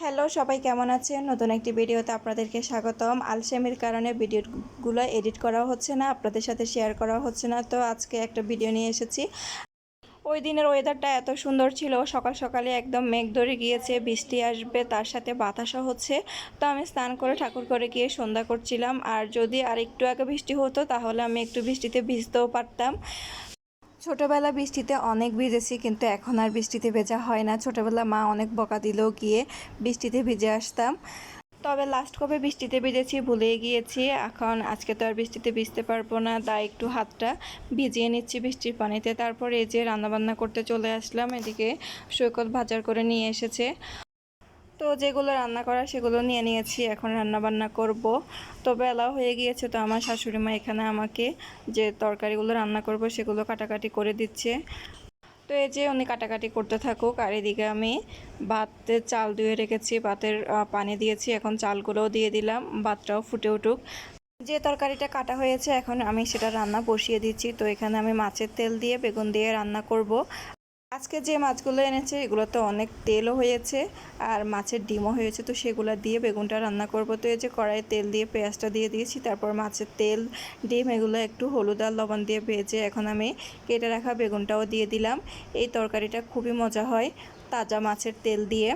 Hello, সবাই কেমন আছেন? নতুন একটি ভিডিওতে আপনাদেরকে স্বাগতম। আলসেমির কারণে ভিডিওগুলো এডিট করা হচ্ছে না, আপনাদের সাথে শেয়ার করা হচ্ছে না। তো আজকে একটা ভিডিও নিয়ে এসেছি। ওই দিনের ওয়েদারটা এত সুন্দর ছিল, সকাল সকালে একদম মেঘ ধরে গিয়েছে, বৃষ্টি আসবে, তার সাথে বাতাসও হচ্ছে। তো আমি স্নান করে ঠাকুর করে গিয়ে সন্ধ্যা করছিলাম। আর যদি আর একটু আগে বৃষ্টি হতো, তাহলে আমি একটু বৃষ্টিতে ভিজতেও পারতাম। ছোটোবেলা বৃষ্টিতে অনেক ভিজেছি, কিন্তু এখন আর বৃষ্টিতে ভেজা হয় না। ছোটোবেলা মা অনেক বকা দিলেও গিয়ে বৃষ্টিতে ভিজে আসতাম। তবে লাস্ট কবে বৃষ্টিতে ভিজেছি ভুলে গিয়েছি। এখন আজকে তো আর বৃষ্টিতে ভিজতে পারব না, তাই একটু হাতটা ভিজিয়ে নিচ্ছি বৃষ্টির পানিতে। তারপর এই যে রান্নাবান্না করতে চলে আসলাম, এদিকে সৈকত ভাজার করে নিয়ে এসেছে। তো যেগুলো রান্না করা সেগুলো নিয়ে নিয়েছি, এখন রান্না বান্না করব। তো বেলা হয়ে গিয়েছে তো আমার শাশুড়ি মা এখানে আমাকে যে তরকারিগুলো রান্না করব সেগুলো কাটাকাটি করে দিচ্ছে। তো এই যে উনি কাটাকাটি করতে থাকুক আর এদিকে আমি ভাতের চাল ধুয়ে রেখেছি, ভাতের পানি দিয়েছি, এখন চালগুলোও দিয়ে দিলাম, ভাতটাও ফুটে উঠুক। যে তরকারিটা কাটা হয়েছে এখন আমি সেটা রান্না বসিয়ে দিচ্ছি। তো এখানে আমি মাছের তেল দিয়ে বেগুন দিয়ে রান্না করব। আজকে যে মাছগুলো এনেছে এগুলোতে অনেক তেলও হয়েছে আর মাছের ডিমও হয়েছে, তো সেগুলো দিয়ে বেগুনটা রান্না করব। তো এই যে কড়াইয়ে তেল দিয়ে পেঁয়াজটা দিয়ে দিয়েছি, তারপর মাছের তেল, ডিম, এগুলো একটু হলুদ আর লবণ দিয়ে ভেজে এখন আমি কেটে রাখা বেগুনটাও দিয়ে দিলাম। এই তরকারিটা খুবই মজা হয় তাজা মাছের তেল দিয়ে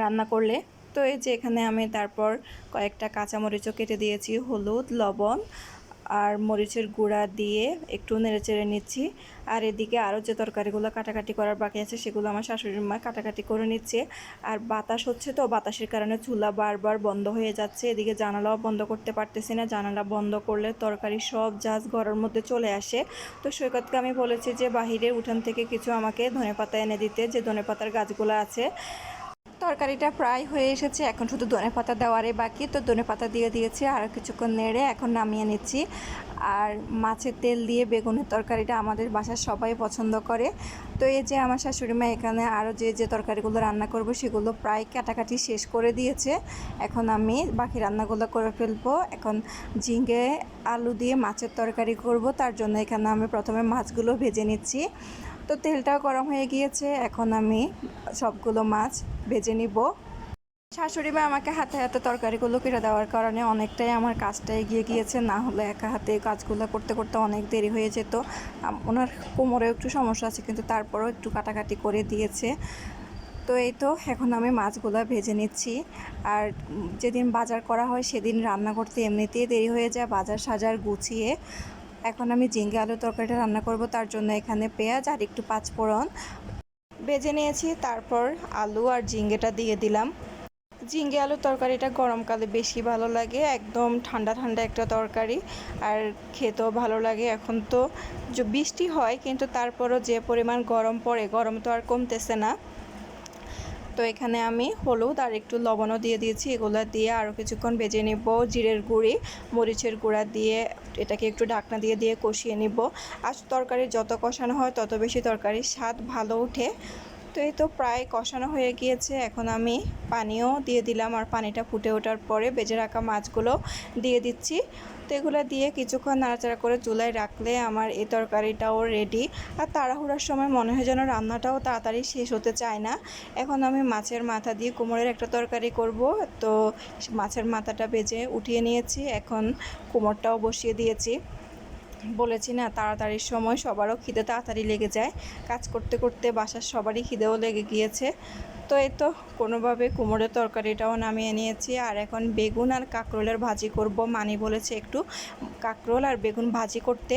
রান্না করলে। তো এই যে এখানে আমি তারপর কয়েকটা কাঁচামরিচও কেটে দিয়েছি, হলুদ, লবণ আর মরিচের গুঁড়া দিয়ে একটু নেড়েচেড়ে নিচ্ছি। আর এদিকে আরও যে তরকারিগুলো কাটাকাটি করার বাকি আছে, সেগুলো আমার শাশুড়ির মা কাটাকাটি করে নিচ্ছে। আর বাতাস হচ্ছে তো, বাতাসের কারণে চুলা বারবার বন্ধ হয়ে যাচ্ছে। এদিকে জানালাও বন্ধ করতে পারতেছি না। জানালা বন্ধ করলে তরকারি সব জাজ ঘরের মধ্যে চলে আসে। তো সৈকতকে আমি বলেছি যে, বাহিরের উঠান থেকে কিছু আমাকে ধনেপাতা এনে দিতে। যে ধনেপাতার গাছগুলো আছে তরকারিটা প্রায় হয়ে এসেছে। এখন শুধু ধনে পাতা দেওয়ারে বাকি। তো ধনে পাতা দিয়ে দিয়েছি। আর কিছুক্ষণ নেড়ে এখন নামিয়ে নিচ্ছি। আর মাছের তেল দিয়ে বেগুনের তরকারিটা আমাদের বাসার সবাই পছন্দ করে। তো এই যে আমার শাশুড়ি মা এখানে আরও যে যে তরকারিগুলো রান্না করব সেগুলো প্রায় কাটাকাটি শেষ করে দিয়েছে। এখন আমি বাকি রান্নাগুলো করে ফেলব। এখন ঝিঙ্গে আলু দিয়ে মাছের তরকারি করব। তার জন্য এখানে আমি প্রথমে মাছগুলো ভেজে নিচ্ছি। তো তেলটাও গরম হয়ে গিয়েছে। এখন আমি সবগুলো মাছ ভেজে নিব। শাশুড়ি মা আমাকে হাতে হাতে তরকারিগুলো কেটে দেওয়ার কারণে অনেকটাই আমার কাজটা এগিয়ে গিয়েছে। না হলে একা হাতে কাজগুলো করতে করতে অনেক দেরি হয়ে যেত। ওনার কোমরেও একটু সমস্যা আছে, কিন্তু তারপরেও একটু কাটাকাটি করে দিয়েছে। তো এই তো, এখন আমি মাছগুলো ভেজে নিচ্ছি। আর যেদিন বাজার করা হয় সেদিন রান্না করতে এমনিতেই দেরি হয়ে যায়, বাজার সাজার গুছিয়ে। এখন আমি ঝিঙ্গে আলু তরকারিটা রান্না করব, তার জন্য এখানে পেঁয়াজ আর একটু পাঁচফোড়ন। ভেজে নিয়েছি, তারপর আলু আর ঝিঙ্গেটা দিয়ে দিলাম। ঝিঙ্গে আলুর তরকারিটা গরমকালে বেশি ভালো লাগে, একদম ঠান্ডা ঠান্ডা একটা তরকারি। আর খেতেও ভালো লাগে। এখন তো বৃষ্টি হয়, কিন্তু তারপরও যে পরিমাণ গরম পড়ে, গরম তো আর কমতেছে না। তো এখানে আমি হলুদ আর একটু লবণও দিয়ে দিয়েছি। এগুলো দিয়ে আরও কিছুক্ষণ ভেজে নিব। জিরের গুঁড়ি, মরিচের গুঁড়া দিয়ে এটাকে একটু ঢাকনা দিয়ে দিয়ে কষিয়ে নিব। আর তরকারি যত কষানো হয়, তত বেশি তরকারির স্বাদ ভালো ওঠে। তো এই তো প্রায় কষানো হয়ে গিয়েছে। এখন আমি পানিও দিয়ে দিলাম আর পানিটা ফুটে ওঠার পরে বেজে রাখা মাছগুলো দিয়ে দিচ্ছি। তো এগুলো দিয়ে কিছুক্ষণ নাড়াচাড়া করে চুলায় রাখলে আমার এই তরকারিটাও রেডি আর তাড়াহুড়ার সময় মনে হয় যেন রান্নাটাও তাড়াতাড়ি শেষ হতে চায় না। এখন আমি মাছের মাথা দিয়ে কুমোরের একটা তরকারি করব। তো মাছের মাথাটা বেজে উঠিয়ে নিয়েছি। এখন কুমোরটাও বসিয়ে দিয়েছি। বলেছি না তাড়াতাড়ির সময়, সবারও খিদে তাড়াতাড়ি লেগে যায়। কাজ করতে করতে বাসার সবারই খিদেও লেগে গিয়েছে। তো এই তো কোনোভাবে কুমড়োর তরকারিটাও নামিয়ে নিয়েছি। আর এখন বেগুন আর কাঁকরোলের ভাজি করব, মানি বলেছে একটু। কাঁকরোল আর বেগুন ভাজি করতে।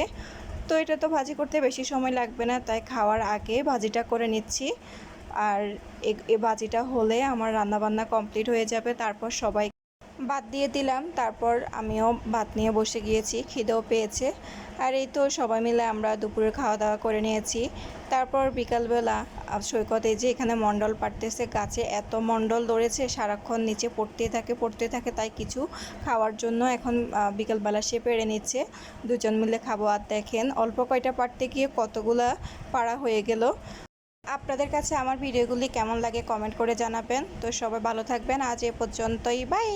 তো এটা তো ভাজি করতে বেশি সময় লাগবে না, তাই খাওয়ার আগে ভাজিটা করে নিচ্ছি। আর এ ভাজিটা হলে আমার রান্নাবান্না কমপ্লিট হয়ে যাবে, তারপর সবাই ভাত দিয়ে দিলাম, তারপর আমিও ভাত নিয়ে বসে গিয়েছি, খিদেও পেয়েছে। আর এই তো সবাই মিলে আমরা দুপুরে খাওয়া দাওয়া করে নিয়েছি। তারপর বিকালবেলা সৈকত যে এখানে মণ্ডল পাড়তেছে, গাছে এত মণ্ডল ধরেছে, সারাক্ষণ নিচে পড়তেই থাকে পড়তে থাকে, তাই কিছু খাওয়ার জন্য এখন বিকালবেলা সে পেড়ে নিচ্ছে। দুজন মিলে খাব আর দেখেন, অল্প কয়টা পারতে গিয়ে কতগুলা পাড়া হয়ে গেল। আপনাদের কাছে আমার ভিডিওগুলি কেমন লাগে কমেন্ট করে জানাবেন। তো সবাই ভালো থাকবেন, আজ এ পর্যন্তই, বাই!